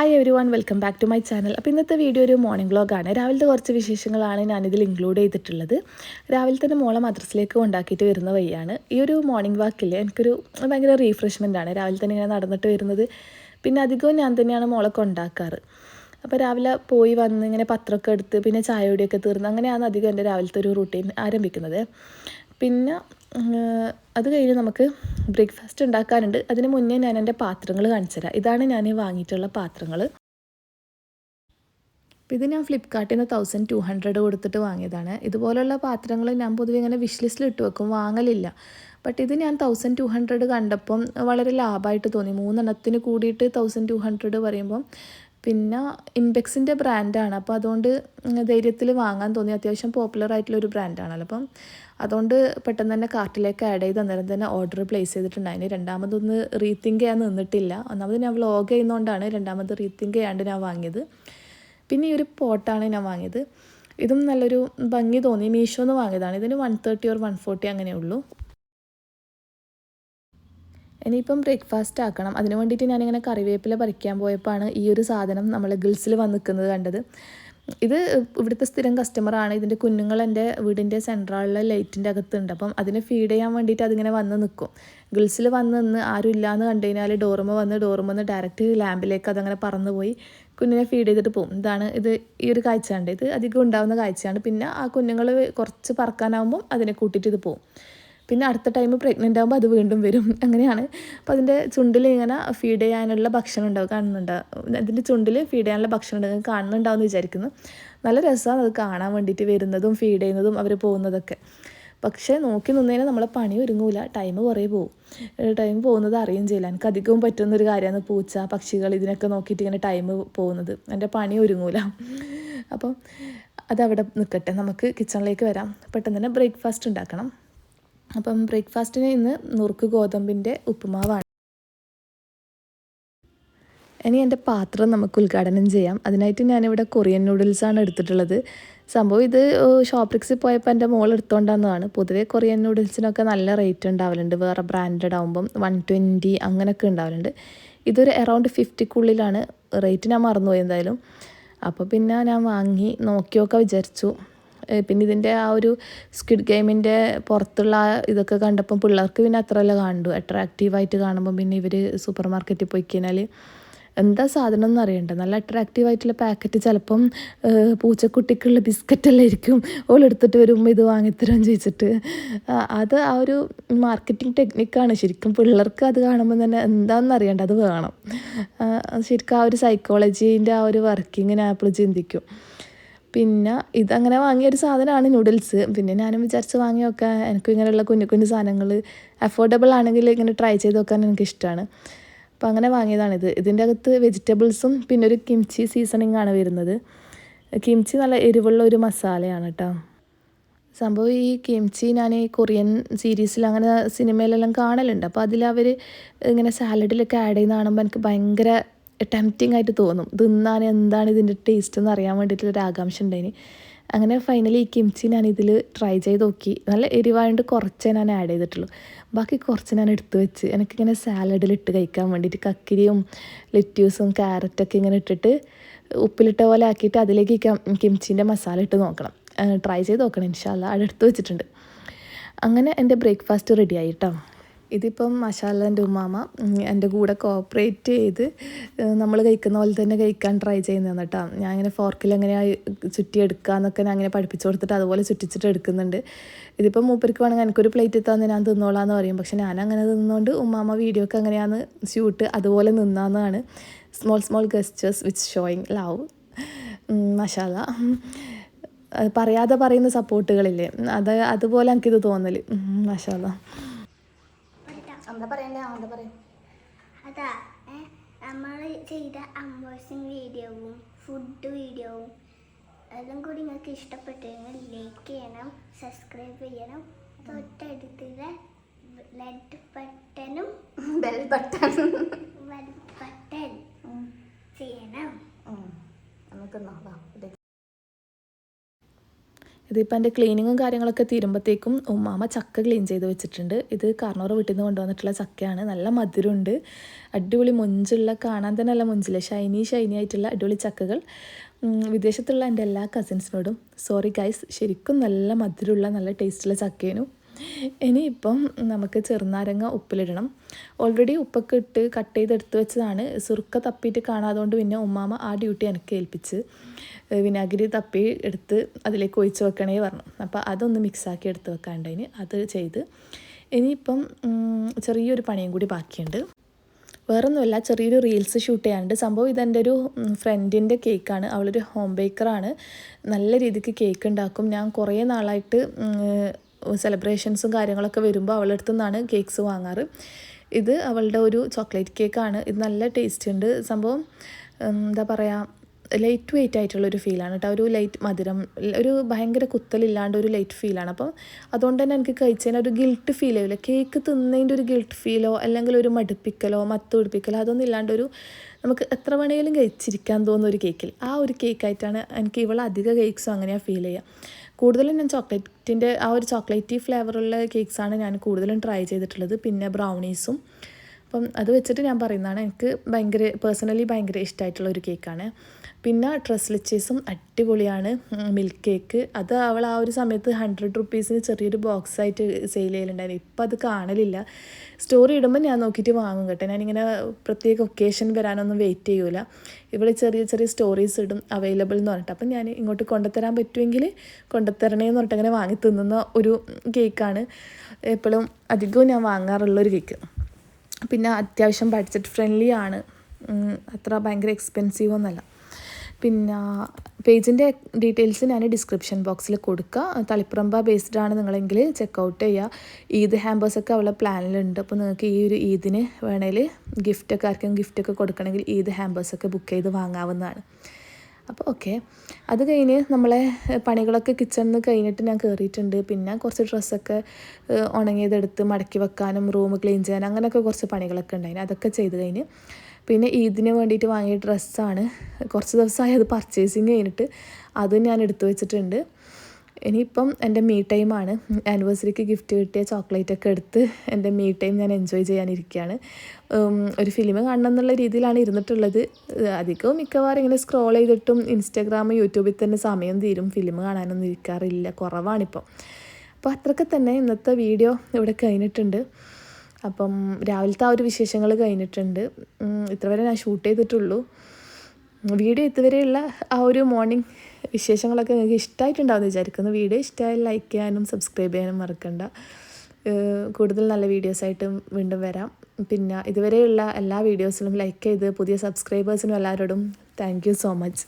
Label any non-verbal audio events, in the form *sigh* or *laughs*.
Hi everyone welcome back to my channel അപ്പോൾ ഇന്നത്തെ video ഒരു മോർണിംഗ് വ്ളോഗാണ് രാവിലത്തെ കുറച്ച് വിശേഷങ്ങളാണ് ഞാനിതിൽ ഇൻക്ലൂഡ് ചെയ്തിട്ടുള്ളത്. രാവിലെ തന്നെ മോളെ മദ്രസിലേക്ക് കൊണ്ടാക്കിയിട്ട് വരുന്ന വഴിയാണ്. ഈ ഒരു മോർണിംഗ് വാക്കിൽ എനിക്കൊരു ഭയങ്കര ആണ്. രാവിലെ തന്നെ ഇങ്ങനെ നടന്നിട്ട് വരുന്നത്. പിന്നെ അധികവും ഞാൻ തന്നെയാണ് മോളെ കൊണ്ടാക്കാറ്. അപ്പോൾ രാവിലെ പോയി വന്ന് ഇങ്ങനെ പത്രമൊക്കെ എടുത്ത് പിന്നെ ചായ ഒക്കെ തീർന്ന് അങ്ങനെയാണ് അധികം എന്റെ രാവിലത്തെ ഒരു റൂട്ടീൻ ആരംഭിക്കുന്നത്. പിന്നെ അത് കഴിഞ്ഞ് നമുക്ക് ബ്രേക്ക്ഫാസ്റ്റ് ഉണ്ടാക്കാനുണ്ട്. അതിന് മുന്നേ ഞാൻ എന്റെ പാത്രങ്ങൾ കാണിച്ചു തരാം ഇതാണ് ഞാൻ വാങ്ങിയിട്ടുള്ള പാത്രങ്ങൾ. ഇത് ഞാൻ ഫ്ലിപ്കാർട്ടിൽ നിന്ന് തൗസൻഡ് ടു ഹൺഡ്രഡ് കൊടുത്തിട്ട് വാങ്ങിയതാണ്. ഇതുപോലുള്ള പാത്രങ്ങൾ ഞാൻ പൊതുവെ ഇങ്ങനെ വിഷ് ലിസ്റ്റിൽ ഇട്ട് വെക്കും. വാങ്ങലില്ല. ബട്ട് ഇത് ഞാൻ തൗസൻഡ് ടു ഹൺഡ്രഡ് കണ്ടപ്പം വളരെ ലാഭമായിട്ട് തോന്നി. മൂന്നെണ്ണത്തിന് കൂടിയിട്ട് തൗസൻഡ് ടു ഹൺഡ്രഡ് പറയുമ്പം പിന്നെ ഇമ്പെക്സിന്റെ ബ്രാൻഡാണ് അപ്പോൾ അതുകൊണ്ട് ധൈര്യത്തിൽ വാങ്ങാൻ തോന്നി. അത്യാവശ്യം പോപ്പുലർ ആയിട്ടുള്ള ഒരു ബ്രാൻഡാണല്ലോ അപ്പം അതുകൊണ്ട് പെട്ടെന്ന് തന്നെ കാർട്ടിലേക്ക് ആഡ് ചെയ്ത് അന്നേരം തന്നെ ഓർഡർ പ്ലേസ് ചെയ്തിട്ടുണ്ടായിന് രണ്ടാമതൊന്ന് റീതിങ്ക് ചെയ്യാൻ നിന്നിട്ടില്ല. ഒന്നാമത് ഞാൻ വ്ലോഗ് ചെയ്യുന്നതുകൊണ്ടാണ് രണ്ടാമത് റീതിങ്ക് ചെയ്യാണ്ട് ഞാൻ വാങ്ങിയത്. പിന്നെ ഈ ഒരു പോട്ടാണ് ഞാൻ വാങ്ങിയത്. ഇതും നല്ലൊരു ഭംഗി തോന്നി. മീഷോന്ന് വാങ്ങിയതാണ്. ഇതിന് one thirty or one forty അങ്ങനെ ഉള്ളൂ. ഇനിയിപ്പം ബ്രേക്ക്ഫാസ്റ്റ് ആക്കണം. അതിന് വേണ്ടിയിട്ട് ഞാനിങ്ങനെ കറിവേപ്പില പറിക്കാൻ പോയപ്പോഴാണ് ഈ ഒരു സാധനം നമ്മൾ ഗിൽസിൽ വന്ന് നിൽക്കുന്നത് കണ്ടത്. ഇത് ഇവിടുത്തെ സ്ഥിരം കസ്റ്റമറാണ് ഇതിന്റെ കുഞ്ഞുങ്ങൾ എന്റെ വീടിന്റെ സെൻട്രലിലെ ലൈറ്റിന്റെ അകത്തുണ്ട്. അപ്പം അതിനെ ഫീഡ് ചെയ്യാൻ വേണ്ടിയിട്ട് അതിങ്ങനെ വന്ന് നിൽക്കും ഗിൾസിൽ വന്ന് നിന്ന് ആരും ഇല്ലയെന്ന് കണ്ടു കഴിഞ്ഞാൽ ഡോറുമ വന്ന് ഡോറുമ വന്ന് ഡയറക്റ്റ് ലാമ്പിലേക്ക് അതങ്ങനെ പറന്നു പോയി കുഞ്ഞിനെ ഫീഡ് ചെയ്തിട്ട് പോകും. ഇതാണ് ഇത് ഈ ഒരു കാഴ്ചയാണ്. ഇത് അധികം ഉണ്ടാകുന്ന കാഴ്ചയാണ്. പിന്നെ ആ കുഞ്ഞുങ്ങൾ കുറച്ച് പറക്കാനാവുമ്പം അതിനെ കൂട്ടിയിട്ട് ഇത് പോകും. പിന്നെ അടുത്ത ടൈം പ്രഗ്നന്റ് ആകുമ്പോൾ അത് വീണ്ടും വരും. *laughs* അങ്ങനെയാണ്. അപ്പോൾ അതിന്റെ ചുണ്ടിൽ ഇങ്ങനെ ഫീഡ് ചെയ്യാനുള്ള ഭക്ഷണം ഉണ്ടാവും കാണുന്നുണ്ട്. അതിന്റെ ചുണ്ടിൽ ഫീഡ് ചെയ്യാനുള്ള ഭക്ഷണം ഉണ്ടെങ്കിൽ കാണുന്നുണ്ടാവും എന്ന് വിചാരിക്കുന്നു. നല്ല രസമാണ് അത് കാണാൻ വേണ്ടിയിട്ട് വരുന്നതും ഫീഡ് ചെയ്യുന്നതും അവർ പോകുന്നതൊക്കെ. പക്ഷേ നോക്കി നിന്നതിന് നമ്മളെ പണി ഒരുങ്ങൂല. ടൈം കുറേ പോകും ടൈം പോകുന്നത് അറിയുകയും ചെയ്യില്ല. എനിക്ക് അധികവും പറ്റുന്ന ഒരു കാര്യമാണ് പൂച്ച പക്ഷികൾ ഇതിനൊക്കെ നോക്കിയിട്ട് ഇങ്ങനെ ടൈം പോകുന്നത്. എന്റെ പണി ഒരുങ്ങൂല. അപ്പം അതവിടെ നിൽക്കട്ടെ നമുക്ക് കിച്ചണിലേക്ക് വരാം. പെട്ടെന്ന് തന്നെ ബ്രേക്ക്ഫാസ്റ്റ് ഉണ്ടാക്കണം. അപ്പം ബ്രേക്ക്ഫാസ്റ്റിന് ഇന്ന് നുറുക്ക് ഗോതമ്പിന്റെ ഉപ്പുമാവാണ്. ഇനി എന്റെ പാത്രം നമുക്ക് ഉദ്ഘാടനം ചെയ്യാം. അതിനായിട്ട് ഞാനിവിടെ കൊറിയൻ നൂഡിൽസാണ് എടുത്തിട്ടുള്ളത്. സംഭവം ഇത് ഷോപ്രിക്സിൽ പോയപ്പോൾ എന്റെ മോൾ എടുത്തുകൊണ്ടാന്നതാണ് പൊതുവേ കൊറിയൻ നൂഡിൽസിനൊക്കെ നല്ല റേറ്റ് ഉണ്ടാവലുണ്ട്. വേറെ ബ്രാൻഡഡ് ആകുമ്പം വൺ ട്വന്റി അങ്ങനെയൊക്കെ ഉണ്ടാവലുണ്ട്. ഇതൊരു അറൗണ്ട് ഫിഫ്റ്റിക്കുള്ളിലാണ് റേറ്റ്. ഞാൻ മറന്നുപോയി എന്തായാലും. അപ്പോൾ പിന്നെ ഞാൻ വാങ്ങി നോക്കിയൊക്കെ വിചാരിച്ചു. പിന്നെ ഇതിന്റെ ആ ഒരു സ്കിഡ് ഗെയിമിന്റെ പുറത്തുള്ള ഇതൊക്കെ കണ്ടപ്പം പിള്ളേർക്ക് പിന്നെ അത്രയല്ല കണ്ടു. അട്രാക്റ്റീവായിട്ട് കാണുമ്പോൾ പിന്നെ ഇവർ സൂപ്പർ മാർക്കറ്റിൽ പോയി കഴിഞ്ഞാൽ എന്താ സാധനം എന്ന് അറിയണ്ട. നല്ല അട്രാക്റ്റീവ് ആയിട്ടുള്ള പാക്കറ്റ് ചിലപ്പം പൂച്ചക്കുട്ടിക്കുള്ള ബിസ്ക്കറ്റെല്ലാം ആയിരിക്കും. ഓളെടുത്തിട്ട് വരുമ്പോൾ ഇത് വാങ്ങിത്തരാൻ ചോദിച്ചിട്ട്. അത് ആ ഒരു മാർക്കറ്റിംഗ് ടെക്നിക്കാണ് ശരിക്കും പിള്ളേർക്ക് അത് കാണുമ്പോൾ തന്നെ എന്താണെന്ന് അറിയണ്ട അത് വേണം. ശരിക്കും ആ ഒരു സൈക്കോളജീന്റെ ആ ഒരു വർക്കിങ്ങിനെ ആപ്പിൾ ചിന്തിക്കും. പിന്നെ ഇതങ്ങനെ വാങ്ങിയ ഒരു സാധനമാണ് നൂഡിൽസ് പിന്നെ ഞാനും വിചാരിച്ച് വാങ്ങി നോക്കാം എനിക്കും ഇങ്ങനെയുള്ള കുഞ്ഞു കുഞ്ഞു സാധനങ്ങൾ അഫോർഡബിൾ ആണെങ്കിൽ ഇങ്ങനെ ട്രൈ ചെയ്ത് നോക്കാൻ എനിക്കിഷ്ടമാണ് അപ്പോൾ അങ്ങനെ വാങ്ങിയതാണിത്. ഇതിന്റെ അകത്ത് വെജിറ്റബിൾസും പിന്നെ ഒരു കിംച്ചി സീസണിങ് ആണ് വരുന്നത്. കിംച്ചി നല്ല എരിവുള്ള ഒരു മസാലയാണ് കേട്ടോ സംഭവം ഈ കിംച്ചി ഞാൻ ഈ കൊറിയൻ സീരീസിൽ അങ്ങനെ സിനിമയിലെല്ലാം കാണലുണ്ട്. അപ്പോൾ അതിൽ അവർ ഇങ്ങനെ സാലഡിലൊക്കെ ആഡ് ചെയ്യുന്ന കാണുമ്പോൾ എനിക്ക് ഭയങ്കര ടെംപ്റ്റിംഗ് ആയിട്ട് തോന്നും. തിന്നാൻ എന്താണ് ഇതിന്റെ ടേസ്റ്റ് എന്ന് അറിയാൻ വേണ്ടിയിട്ടുള്ളൊരു ആകാംക്ഷ ഉണ്ടായിന്. അങ്ങനെ ഫൈനലി ഈ കിംച്ചി ഞാൻ ഇതിൽ ട്രൈ ചെയ്ത് നോക്കി. നല്ല എരിവായതുകൊണ്ട് കുറച്ചേ ഞാൻ ആഡ് ചെയ്തിട്ടുള്ളൂ. ബാക്കി കുറച്ച് ഞാൻ എടുത്തു വെച്ച് എനിക്കിങ്ങനെ സാലഡിൽ ഇട്ട് കഴിക്കാൻ വേണ്ടിയിട്ട് കക്കിരിയും ലെറ്റ്യൂസും ക്യാരറ്റൊക്കെ ഇങ്ങനെ ഇട്ടിട്ട് ഉപ്പിലിട്ട പോലെ ആക്കിയിട്ട് അതിലേക്ക് കിംച്ചിന്റെ മസാല ഇട്ട് നോക്കണം. ട്രൈ ചെയ്ത് നോക്കണം. ഇൻഷാല്ല അവിടെ എടുത്ത് വെച്ചിട്ടുണ്ട്. അങ്ങനെ എന്റെ ബ്രേക്ക്ഫാസ്റ്റ് റെഡി ആയിട്ടോ. ഇതിപ്പം മഷാല മഷാലന്റെ ഉമ്മാമ എന്റെ കൂടെ കോപ്പറേറ്റ് ചെയ്ത് നമ്മൾ കഴിക്കുന്ന പോലെ തന്നെ കഴിക്കാൻ ട്രൈ ചെയ്യുന്നതാണ് കേട്ടോ. ഞാൻ ഇങ്ങനെ ഫോർക്കിൽ എങ്ങനെയാണ് ചുറ്റിയെടുക്കുക എന്നൊക്കെ ഞാൻ അങ്ങനെ പഠിപ്പിച്ചു കൊടുത്തിട്ട് അതുപോലെ ചുറ്റിച്ചിട്ട് എടുക്കുന്നുണ്ട്. ഇതിപ്പം മൂപ്പർക്ക് വേണമെങ്കിൽ എനിക്കൊരു പ്ലേറ്റ് എത്താന്ന് ഞാൻ തിന്നോളാന്ന് പറയും. പക്ഷെ ഞാൻ അങ്ങനെ തിന്നുകൊണ്ട് ഉമ്മാമ വീഡിയോ ഒക്കെ അങ്ങനെയാണ് ഷൂട്ട് അതുപോലെ നിന്നാന്നാണ് small small gestures which showing love മഷാല. പറയാതെ പറയുന്ന സപ്പോർട്ടുകളില്ലേ അത് അതുപോലെ എനിക്കിത് തോന്നൽ മഷാല. എന്താ പറയണ്ടേ? എന്താ പറയാ? അതാ നമ്മൾ ചെയ്ത അൺബോക്സിങ് വീഡിയോവും ഫുഡ് വീഡിയോവും എല്ലാം കൂടി നിങ്ങൾക്ക് ഇഷ്ടപ്പെട്ടെങ്കിൽ ലൈക്ക് ചെയ്യണം സബ്സ്ക്രൈബ് ചെയ്യണം. തൊട്ടടുത്തുള്ള ലെഡ് ബട്ടനും ബെൽ ബട്ടൺ ബെൽ ബട്ടൺ ചെയ്യണം. നമുക്കെന്നാ ഇതിപ്പോൾ എന്റെ ക്ലീനിങ്ങും കാര്യങ്ങളൊക്കെ തീരുമ്പോഴത്തേക്കും ഉമ്മാമ ചക്ക ക്ലീൻ ചെയ്ത് വെച്ചിട്ടുണ്ട്. ഇത് കാർണോറ വീട്ടിൽ നിന്ന് കൊണ്ടുവന്നിട്ടുള്ള ചക്കയാണ്. നല്ല മധുരമുണ്ട്. അടിപൊളി മുഞ്ചുള്ള കാണാൻ തന്നെ നല്ല മുഞ്ചില്ല? ഷൈനി ഷൈനി ആയിട്ടുള്ള അടിപൊളി ചക്കകൾ. വിദേശത്തുള്ള എന്റെ എല്ലാ കസിൻസിനോടും സോറി ഗൈസ് ശരിക്കും നല്ല മധുരമുള്ള നല്ല ടേസ്റ്റുള്ള ചക്കേനു ഇനിയിപ്പം നമുക്ക് ചെറുനാരങ്ങ ഉപ്പിലിടണം. ഓൾറെഡി ഉപ്പൊക്കെ ഇട്ട് കട്ട് ചെയ്തെടുത്ത് വെച്ചതാണ്. സുറുക്ക തപ്പിയിട്ട് കാണാതുകൊണ്ട് പിന്നെ ഉമ്മാമ ആ ഡ്യൂട്ടി എനിക്ക് ഏൽപ്പിച്ച് വിനാഗിരി തപ്പി എടുത്ത് അതിലേക്ക് ഒഴിച്ച് വെക്കണേ പറഞ്ഞു. അപ്പോൾ അതൊന്ന് മിക്സാക്കി എടുത്ത് വെക്കാണ്ടതിന് അത് ചെയ്ത്. ഇനിയിപ്പം ചെറിയൊരു പണിയും കൂടി ബാക്കിയുണ്ട്. വേറൊന്നുമല്ല ചെറിയൊരു റീൽസ് ഷൂട്ട് ചെയ്യാനുണ്ട്. സംഭവം ഇതെന്റെ ഒരു ഫ്രണ്ടിന്റെ കേക്കാണ് അവളൊരു ഹോം ബേക്കറാണ് നല്ല രീതിക്ക് കേക്ക് ഉണ്ടാക്കും. ഞാൻ കുറേ നാളായിട്ട് സെലിബ്രേഷൻസും കാര്യങ്ങളൊക്കെ വരുമ്പോൾ അവളുടെ അടുത്തു നിന്നാണ് കേക്ക്സ് വാങ്ങാറ്. ഇത് അവളുടെ ഒരു ചോക്ലേറ്റ് കേക്കാണ് ഇത് നല്ല ടേസ്റ്റ് ഉണ്ട്. സംഭവം എന്താ പറയുക ലൈറ്റ് വെയിറ്റ് ആയിട്ടുള്ള ഒരു ഫീലാണ് കേട്ടോ ഒരു ലൈറ്റ് മധുരം ഒരു ഭയങ്കര കുത്തലില്ലാണ്ട് ഒരു ലൈറ്റ് ഫീലാണ് അപ്പം അതുകൊണ്ട് തന്നെ എനിക്ക് കഴിച്ചതിന് ഒരു ഗിൽട്ട് ഫീൽ ചെയ്യില്ല കേക്ക് തിന്നതിന്റെ ഒരു ഗിൽട്ട് ഫീലോ അല്ലെങ്കിൽ ഒരു മടുപ്പിക്കലോ മത്ത് പിടിപ്പിക്കലോ അതൊന്നും ഇല്ലാണ്ട് ഒരു നമുക്ക് എത്ര വേണമെങ്കിലും കഴിച്ചിരിക്കാൻ തോന്നുന്ന ഒരു കേക്കിൽ ആ ഒരു കേക്കായിട്ടാണ് എനിക്ക് ഇവൾ അധിക കേക്ക്സും അങ്ങനെയാണ് ഫീൽ ചെയ്യുക കൂടുതലും ഞാൻ ചോക്ലേറ്റിന്റെ ആ ഒരു ചോക്ലേറ്റി ഫ്ലേവറുള്ള കേക്ക്സാണ് ഞാൻ കൂടുതലും ട്രൈ ചെയ്തിട്ടുള്ളത്. പിന്നെ ബ്രൗണീസും. അപ്പം അത് വെച്ചിട്ട് ഞാൻ പറയുന്നതാണ് എനിക്ക് ഭയങ്കര പേഴ്സണലി ഭയങ്കര ഇഷ്ടമായിട്ടുള്ള ഒരു കേക്കാണ്. പിന്നെ ട്രസ്ലിച്ചീസും അടിപൊളിയാണ്. മിൽക്ക് കേക്ക് അത് അവൾ ആ ഒരു സമയത്ത് ഹൺഡ്രഡ് റുപ്പീസിന് ചെറിയൊരു ബോക്സ് ആയിട്ട് സെയിൽ ചെയ്യലുണ്ടായിരുന്നു. ഇപ്പം അത് കാണലില്ല. സ്റ്റോറി ഇടുമ്പോൾ ഞാൻ നോക്കിയിട്ട് വാങ്ങും കേട്ടോ. ഞാനിങ്ങനെ പ്രത്യേക ഒക്കേഷൻ വരാനൊന്നും വെയിറ്റ് ചെയ്യൂല. ഇവിടെ ചെറിയ ചെറിയ സ്റ്റോറീസ് ഇടും അവൈലബിൾ എന്ന് പറഞ്ഞിട്ട്. അപ്പം ഞാൻ ഇങ്ങോട്ട് കൊണ്ടുത്തരാൻ പറ്റുമെങ്കിൽ കൊണ്ടുത്തരണേന്ന് പറഞ്ഞിട്ട് അങ്ങനെ വാങ്ങി തിന്നുന്ന ഒരു കേക്കാണ് എപ്പോഴും അധികവും ഞാൻ വാങ്ങാറുള്ള ഒരു കേക്ക് പിന്നെ അത്യാവശ്യം ബഡ്ജറ്റ് ഫ്രണ്ട്ലി ആണ്. അത്ര ഭയങ്കര എക്സ്പെൻസീവ് ഒന്നല്ല. പിന്നെ പേജിന്റെ ഡീറ്റെയിൽസ് ഞാൻ ഡിസ്ക്രിപ്ഷൻ ബോക്സിൽ കൊടുക്കുക തളിപ്പറമ്പ ബേസ്ഡ് ആണ് നിങ്ങളെങ്കിൽ ചെക്കൗട്ട് ചെയ്യുക ഈദ് ഹാമ്പേഴ്സൊക്കെ അവളെ പ്ലാനിലുണ്ട് അപ്പോൾ നിങ്ങൾക്ക് ഈ ഒരു ഈദിന് വേണേൽ ഗിഫ്റ്റൊക്കെ ആർക്കും ഗിഫ്റ്റൊക്കെ കൊടുക്കണമെങ്കിൽ ഈദ് ഹാമ്പേഴ്സൊക്കെ ബുക്ക് ചെയ്ത് വാങ്ങാവുന്നതാണ്. അപ്പോൾ ഓക്കെ അത് കഴിഞ്ഞ് നമ്മളെ പണികളൊക്കെ കിച്ചണിൽ നിന്ന് കഴിഞ്ഞിട്ട് ഞാൻ കയറിയിട്ടുണ്ട് പിന്നെ കുറച്ച് ഡ്രസ്സൊക്കെ ഉണങ്ങിയതെടുത്ത് മടക്കി വെക്കാനും റൂം ക്ലീൻ ചെയ്യാനും അങ്ങനെയൊക്കെ കുറച്ച് പണികളൊക്കെ ഉണ്ടായിരുന്നു അതൊക്കെ ചെയ്ത് കഴിഞ്ഞ് പിന്നെ ഈദിന് വേണ്ടിയിട്ട് വാങ്ങിയ ഡ്രസ്സാണ്. കുറച്ച് ദിവസമായി അത് പർച്ചേസിങ് കഴിഞ്ഞിട്ട് അതും ഞാൻ എടുത്തു വെച്ചിട്ടുണ്ട്. ഇനിയിപ്പം എന്റെ മീ ടൈമാണ് ആനിവേഴ്സറിക്ക് ഗിഫ്റ്റ് കിട്ടിയ ചോക്ലേറ്റ് ഒക്കെ എടുത്ത് എന്റെ മീ ടൈം ഞാൻ എൻജോയ് ചെയ്യാനിരിക്കുകയാണ്. ഒരു ഫിലിം കാണണം എന്നുള്ള രീതിയിലാണ് ഇരുന്നിട്ടുള്ളത്. അധികവും മിക്കവാറും ഇങ്ങനെ സ്ക്രോൾ ചെയ്തിട്ടും ഇൻസ്റ്റാഗ്രാം യൂട്യൂബിൽ തന്നെ സമയം തീരും. ഫിലിം കാണാനൊന്നും ഇരിക്കാറില്ല. കുറവാണിപ്പോൾ അപ്പോൾ അത്രയ്ക്ക് തന്നെ ഇന്നത്തെ വീഡിയോ ഇവിടെ കഴിഞ്ഞിട്ടുണ്ട്. അപ്പം രാവിലത്തെ ആ ഒരു വിശേഷങ്ങൾ കഴിഞ്ഞിട്ടുണ്ട്. ഇത്ര വരെ ഞാൻ ഷൂട്ട് ചെയ്തിട്ടുള്ളൂ. വീഡിയോ ഇതുവരെയുള്ള ആ ഒരു മോർണിംഗ് വിശേഷങ്ങളൊക്കെ നിങ്ങൾക്ക് ഇഷ്ടമായിട്ടുണ്ടാവും വിചാരിക്കുന്നു. വീഡിയോ ഇഷ്ടമായി ലൈക്ക് ചെയ്യാനും സബ്സ്ക്രൈബ് ചെയ്യാനും മറക്കണ്ട. കൂടുതൽ നല്ല വീഡിയോസായിട്ട് വീണ്ടും വരാം. പിന്നെ ഇതുവരെയുള്ള എല്ലാ വീഡിയോസിലും ലൈക്ക് ചെയ്ത് പുതിയ സബ്സ്ക്രൈബേഴ്സിനും എല്ലാവരോടും താങ്ക് സോ മച്ച്